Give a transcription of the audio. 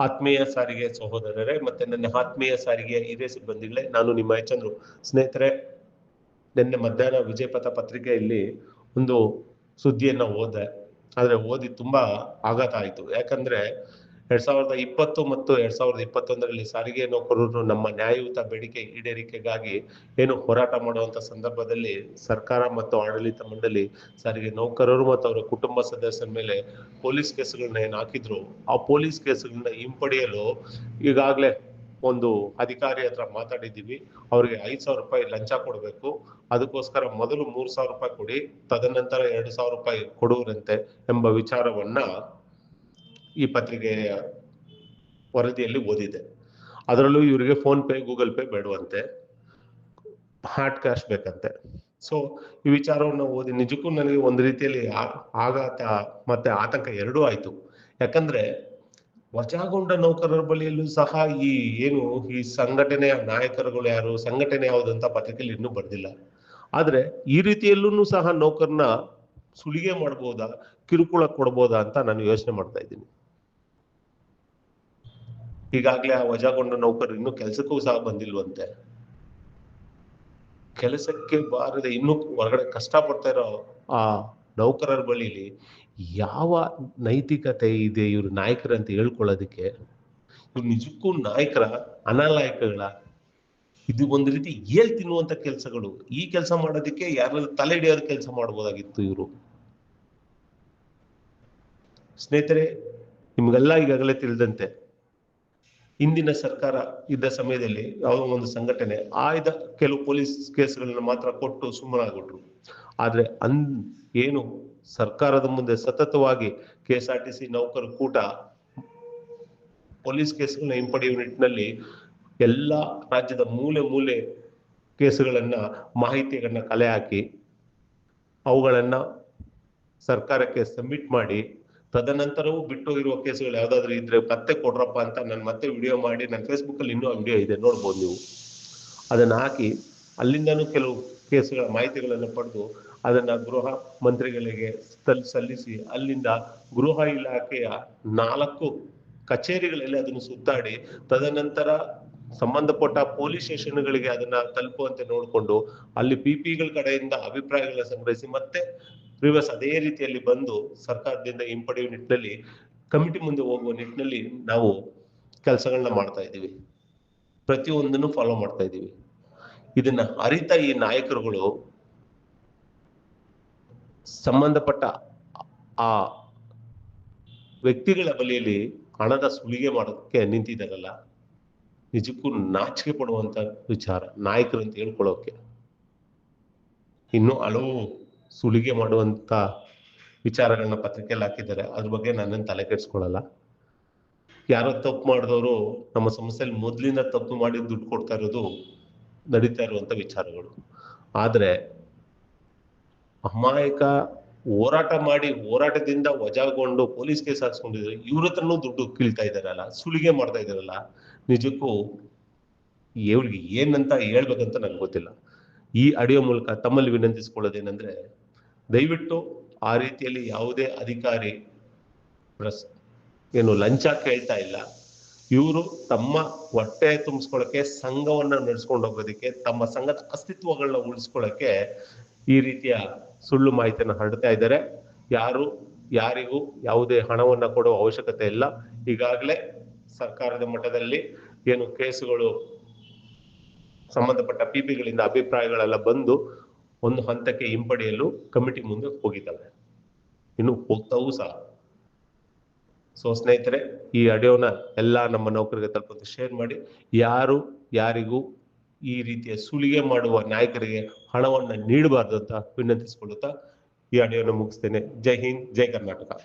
ಆತ್ಮೀಯ ಸಾರಿಗೆ ಸಹೋದರರೇ, ಮತ್ತೆ ನನ್ನ ಆತ್ಮೀಯ ಸಾರಿಗೆಯ ಹಿರಿಯ ಸಿಬ್ಬಂದಿಗಳೇ, ನಾನು ನಿಮ್ಮ ಚಂದ್ರು ಸ್ನೇಹಿತರೆ, ನಿನ್ನೆ ಮಧ್ಯಾಹ್ನ ವಿಜಯಪಥ ಪತ್ರಿಕೆಯಲ್ಲಿ ಒಂದು ಸುದ್ದಿಯನ್ನ ಓದೆ ಆದ್ರೆ ಓದಿ ತುಂಬಾ ಆಘಾತ ಆಯ್ತು. ಯಾಕಂದ್ರೆ ಎರಡ್ ಸಾವಿರದ ಇಪ್ಪತ್ತು ಮತ್ತು ಎರಡ್ ಸಾವಿರದ ಇಪ್ಪತ್ತೊಂದರಲ್ಲಿ ಸಾರಿಗೆ ನೌಕರರು ನಮ್ಮ ನ್ಯಾಯಯುತ ಬೇಡಿಕೆ ಈಡೇರಿಕೆಗಾಗಿ ಏನು ಹೋರಾಟ ಮಾಡುವಂತ ಸಂದರ್ಭದಲ್ಲಿ ಸರ್ಕಾರ ಮತ್ತು ಆಡಳಿತ ಮಂಡಳಿ ಸಾರಿಗೆ ನೌಕರರು ಮತ್ತು ಅವರ ಕುಟುಂಬ ಸದಸ್ಯರ ಮೇಲೆ ಪೊಲೀಸ್ ಕೇಸುಗಳನ್ನ ಏನು ಹಾಕಿದ್ರು, ಆ ಪೊಲೀಸ್ ಕೇಸುಗಳನ್ನ ಹಿಂಪಡೆಯಲು ಈಗಾಗಲೇ ಒಂದು ಅಧಿಕಾರಿ ಹತ್ರ ಮಾತಾಡಿದ್ದೀವಿ. ಅವರಿಗೆ ಐದು ಸಾವಿರ ರೂಪಾಯಿ ಲಂಚ ಕೊಡಬೇಕು. ಅದಕ್ಕೋಸ್ಕರ ಮೊದಲು ಮೂರ್ ಸಾವಿರ ರೂಪಾಯಿ ಕೊಡಿ, ತದನಂತರ ಎರಡು ಸಾವಿರ ರೂಪಾಯಿ ಕೊಡುವರಂತೆ ಎಂಬ ವಿಚಾರವನ್ನ ಈ ಪತ್ರಿಕೆಯ ವರದಿಯಲ್ಲಿ ಓದಿದೆ. ಅದರಲ್ಲೂ ಇವರಿಗೆ ಫೋನ್ ಪೇ, ಗೂಗಲ್ ಪೇ ಬೇಡುವಂತೆ. ಹಾರ್ಡ್ ಕ್ಯಾಶ್ ಬೇಕಂತೆ. ಸೊ ಈ ವಿಚಾರವನ್ನು ಓದಿ ನಿಜಕ್ಕೂ ನನಗೆ ಒಂದು ರೀತಿಯಲ್ಲಿ ಆಘಾತ ಮತ್ತೆ ಆತಂಕ ಎರಡೂ ಆಯ್ತು. ಯಾಕಂದ್ರೆ ವಜಾಗೊಂಡ ನೌಕರರ ಬಳಿಯಲ್ಲೂ ಸಹ ಈ ಏನು ಈ ಸಂಘಟನೆಯ ನಾಯಕರುಗಳು ಯಾರು, ಸಂಘಟನೆ ಯಾವುದು ಅಂತ ಪತ್ರಿಕೆಯಲ್ಲಿ ಇನ್ನೂ ಬರ್ದಿಲ್ಲ. ಆದ್ರೆ ಈ ರೀತಿಯಲ್ಲೂ ಸಹ ನೌಕರನ ಸುಲಿಗೆ ಮಾಡ್ಬೋದಾ, ಕಿರುಕುಳ ಕೊಡ್ಬೋದಾ ಅಂತ ನಾನು ಯೋಚನೆ ಮಾಡ್ತಾ ಇದ್ದೀನಿ. ಈಗಾಗ್ಲೇ ಆ ವಜಾಗೊಂಡ ನೌಕರರು ಇನ್ನೂ ಕೆಲಸಕ್ಕೂ ಸಹ ಬಂದಿಲ್ವಂತೆ. ಕೆಲಸಕ್ಕೆ ಬಾರದೆ ಇನ್ನೂ ಹೊರಗಡೆ ಕಷ್ಟ ಪಡ್ತಾ ಇರೋ ಆ. ನೌಕರರ ಬಳಿಲಿ ಯಾವ ನೈತಿಕತೆ ಇದೆ ಇವ್ರು ನಾಯಕರಂತ ಹೇಳ್ಕೊಳ್ಳೋದಕ್ಕೆ? ಇವ್ರು ನಿಜಕ್ಕೂ ನಾಯಕರ ಅನಾಲಾಯಕಗಳ? ಇದು ಒಂದು ರೀತಿ ಏಲ್ ತಿನ್ನುವಂತ ಕೆಲಸಗಳು. ಈ ಕೆಲಸ ಮಾಡೋದಕ್ಕೆ ಯಾರಾದ್ರೂ ತಲೆ ಹಿಡಿಯೋದ್ ಕೆಲಸ ಮಾಡ್ಬೋದಾಗಿತ್ತು ಇವರು. ಸ್ನೇಹಿತರೆ ನಿಮ್ಗೆಲ್ಲ ಈಗಾಗಲೇ ತಿಳಿದಂತೆ ಇಂದಿನ ಸರ್ಕಾರ ಇದ್ದ ಸಮಯದಲ್ಲಿ ಯಾವುದೋ ಒಂದು ಸಂಘಟನೆ ಆಯ್ದ ಕೆಲವು ಪೊಲೀಸ್ ಕೇಸ್ಗಳನ್ನ ಮಾತ್ರ ಕೊಟ್ಟು ಸುಮ್ಮನಾಗ್ಬಿಟ್ರು. ಆದ್ರೆ ಅನ್, ಏನು ಸರ್ಕಾರದ ಮುಂದೆ ಸತತವಾಗಿ K S R T C ನೌಕರ ಕೂಟ ಪೊಲೀಸ್ ಕೇಸ್ಗಳನ್ನ ಹಿಂಪಡೆಯುವ ನಿಟ್ಟಿನಲ್ಲಿ ಎಲ್ಲ ರಾಜ್ಯದ ಮೂಲೆ ಮೂಲೆ ಕೇಸುಗಳನ್ನ, ಮಾಹಿತಿಗಳನ್ನ ಕಲೆ ಹಾಕಿ ಅವುಗಳನ್ನ ಸರ್ಕಾರಕ್ಕೆ ಸಬ್ಮಿಟ್ ಮಾಡಿ ತದನಂತರವೂ ಬಿಟ್ಟು ಇರುವ ಕೇಸುಗಳು ಯಾವ್ದಾದ್ರು ಇದ್ರೆ ಮತ್ತೆ ಕೊಡ್ರಪ್ಪ ಅಂತ ನಾನು ಮತ್ತೆ ವಿಡಿಯೋ ಮಾಡಿ ನನ್ನ ಫೇಸ್ಬುಕ್ ಅಲ್ಲಿ ಇನ್ನೂ ವಿಡಿಯೋ ಇದೆ, ನೋಡ್ಬೋದು ನೀವು. ಅದನ್ನ ಹಾಕಿ ಅಲ್ಲಿಂದನೂ ಕೆಲವು ಕೇಸುಗಳ ಮಾಹಿತಿಗಳನ್ನು ಪಡೆದು ಅದನ್ನ ಗೃಹ ಮಂತ್ರಿಗಳಿಗೆ ಸಲ್- ಸಲ್ಲಿಸಿ ಅಲ್ಲಿಂದ ಗೃಹ ಇಲಾಖೆಯ ನಾಲ್ಕು ಕಚೇರಿಗಳಲ್ಲಿ ಅದನ್ನು ಸುತ್ತಾಡಿ ತದನಂತರ ಸಂಬಂಧಪಟ್ಟ ಪೊಲೀಸ್ ಸ್ಟೇಷನ್ಗಳಿಗೆ ಅದನ್ನ ತಲುಪುವಂತೆ ನೋಡಿಕೊಂಡು ಅಲ್ಲಿ ಪಿ ಪಿಗಳ ಕಡೆಯಿಂದ ಅಭಿಪ್ರಾಯಗಳನ್ನ ಸಂಗ್ರಹಿಸಿ ಮತ್ತೆ ರಿವರ್ಸ್ ಅದೇ ರೀತಿಯಲ್ಲಿ ಬಂದು ಸರ್ಕಾರದಿಂದ ಹಿಂಪಡೆಯುವ ನಿಟ್ಟಿನಲ್ಲಿ ಕಮಿಟಿ ಮುಂದೆ ಹೋಗುವ ನಿಟ್ಟಿನಲ್ಲಿ ನಾವು ಕೆಲಸಗಳನ್ನ ಮಾಡ್ತಾ ಇದ್ದೀವಿ. ಪ್ರತಿಯೊಂದನ್ನು ಫಾಲೋ ಮಾಡ್ತಾ ಇದ್ದೀವಿ. ಇದನ್ನ ಅರಿತ ಈ ನಾಯಕರುಗಳು ಸಂಬಂಧಪಟ್ಟ ಆ ವ್ಯಕ್ತಿಗಳ ಬಳಿಯಲ್ಲಿ ಹಣದ ಸುಲಿಗೆ ಮಾಡೋಕ್ಕೆ ನಿಂತಿದ್ದಾರಲ್ಲ ನಿಜಕ್ಕೂ ನಾಚಿಕೆ ಪಡುವಂತ ವಿಚಾರ, ನಾಯಕರು ಅಂತ ಹೇಳ್ಕೊಳ್ಳೋಕೆ. ಇನ್ನು ಹಲವು ಸುಲಿಗೆ ಮಾಡುವಂತ ವಿಚಾರಗಳನ್ನ ಪತ್ರಿಕೆಯಲ್ಲಿ ಹಾಕಿದ್ದಾರೆ. ಅದ್ರ ಬಗ್ಗೆ ನನ್ನನ್ನು ತಲೆ ಕೆಡಿಸ್ಕೊಳ್ಳಲ್ಲ. ಯಾರೋ ತಪ್ಪು ಮಾಡಿದವರು ನಮ್ಮ ಸಮಸ್ಯೆಯಲ್ಲಿ ಮೊದಲಿಂದ ತಪ್ಪು ಮಾಡಿ ದುಡ್ಡು ಕೊಡ್ತಾ ಇರೋದು ನಡೀತಾ ಇರುವಂತ ವಿಚಾರಗಳು. ಆದ್ರೆ ಅಮಾಯಕ ಹೋರಾಟ ಮಾಡಿ ಹೋರಾಟದಿಂದ ವಜಾಗೊಂಡು ಪೊಲೀಸ್ ಕೇಸ್ ಹಾಕ್ಸ್ಕೊಂಡಿದ್ರು ಇವ್ರ ಹತ್ರನೂ ದುಡ್ಡು ಕೀಳ್ತಾ ಇದಾರಲ್ಲ ಸುಲಿಗೆ ಮಾಡ್ತಾ ಇದಾರಲ್ಲ ನಿಜಕ್ಕೂ ಇವ್ರಿಗೆ ಏನಂತ ಹೇಳ್ಬೇಕಂತ ನನ್ಗೆ ಗೊತ್ತಿಲ್ಲ. ಈ ಆಡಿಯೋ ಮೂಲಕ ತಮ್ಮಲ್ಲಿ ವಿನಂತಿಸ್ಕೊಳ್ಳೋದೇನೆಂದ್ರೆ, ದಯವಿಟ್ಟು ಆ ರೀತಿಯಲ್ಲಿ ಯಾವುದೇ ಅಧಿಕಾರಿ ಏನು ಲಂಚ ಕೇಳ್ತಾ ಇಲ್ಲ. ಇವರು ತಮ್ಮ ಹೊಟ್ಟೆ ತುಂಬಿಸ್ಕೊಳಕ್ಕೆ ಸಂಘವನ್ನ ನಡೆಸ್ಕೊಂಡು ಹೋಗೋದಕ್ಕೆ, ತಮ್ಮ ಸಂಘದ ಅಸ್ತಿತ್ವಗಳನ್ನ ಉಳಿಸ್ಕೊಳ್ಳೋಕೆ ಈ ರೀತಿಯ ಸುಳ್ಳು ಮಾಹಿತಿಯನ್ನು ಹರಡ್ತಾ ಇದ್ದಾರೆ. ಯಾರು, ಯಾರಿಗೂ ಯಾವುದೇ ಹಣವನ್ನು ಕೊಡುವ ಅವಶ್ಯಕತೆ ಇಲ್ಲ. ಈಗಾಗಲೇ ಸರ್ಕಾರದ ಮಟ್ಟದಲ್ಲಿ ಏನು ಕೇಸುಗಳು ಸಂಬಂಧಪಟ್ಟ ಪಿಪಿಗಳಿಂದ ಅಭಿಪ್ರಾಯಗಳೆಲ್ಲ ಬಂದು ಒಂದು ಹಂತಕ್ಕೆ ಹಿಂಪಡೆಯಲು ಕಮಿಟಿ ಮುಂದೆ ಹೋಗಿದ್ದಾವೆ. ಇನ್ನು ಹೋಗ್ತಾವೂ ಸಹ. ಸೊ ಸ್ನೇಹಿತರೆ, ಈ ಆಡಿಯೋನ ಎಲ್ಲ ನಮ್ಮ ನೌಕರಿಗೆ ತಲುಪುತ್ತೆ ಶೇರ್ ಮಾಡಿ. ಯಾರು, ಯಾರಿಗೂ ಈ ರೀತಿಯ ಸುಲಿಗೆ ಮಾಡುವ ನಾಯಕರಿಗೆ ಹಣವನ್ನ ನೀಡಬಾರ್ದು ಅಂತ ವಿನಂತಿಸಿಕೊಳ್ಳುತ್ತಾ ಈ ಆಡಿಯೋನ ಮುಗಿಸ್ತೇನೆ. ಜೈ ಹಿಂದ್, ಜೈ ಕರ್ನಾಟಕ.